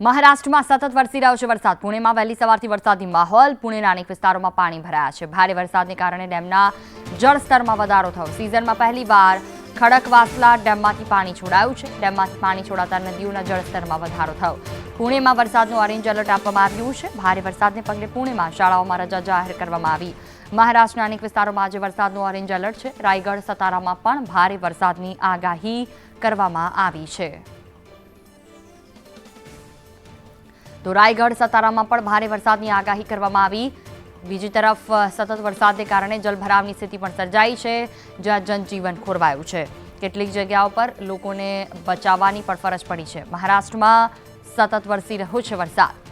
મહારાષ્ટ્રમાં સતત વરસી રહ્યો છે વરસાદ. પુણેમાં વહેલી સવારથી વરસાદી માહોલ. પુણેના અનેક વિસ્તારોમાં પાણી ભરાયા છે. ભારે વરસાદને કારણે ડેમના જળસ્તરમાં વધારો થયો. સિઝનમાં પહેલીવાર ખડકવાસલા ડેમમાંથી પાણી છોડાયું છે. ડેમમાંથી પાણી છોડાતા નદીઓના જળસ્તરમાં વધારો થયો. પુણેમાં વરસાદનું ઓરેન્જ એલર્ટ આપવામાં આવ્યું છે. ભારે વરસાદને પગલે પુણેમાં શાળાઓમાં રજા જાહેર કરવામાં આવી. મહારાષ્ટ્રના અનેક વિસ્તારોમાં આજે વરસાદનું ઓરેન્જ એલર્ટ છે. રાયગઢ, સતારામાં પણ ભારે વરસાદની આગાહી કરવામાં આવી છે. તો રાયગઢ સતારામાં પણ ભારે વરસાદની આગાહી કરવામાં આવી. બીજી તરફ સતત વરસાદને કારણે જલભરાવની સ્થિતિ પણ સર્જાઈ છે, જ્યાં જનજીવન ખોરવાયું છે. કેટલીક જગ્યાઓ પર લોકોને બચાવવાની પણ ફરજ પડી છે. મહારાષ્ટ્રમાં સતત વરસી રહ્યો છે વરસાદ.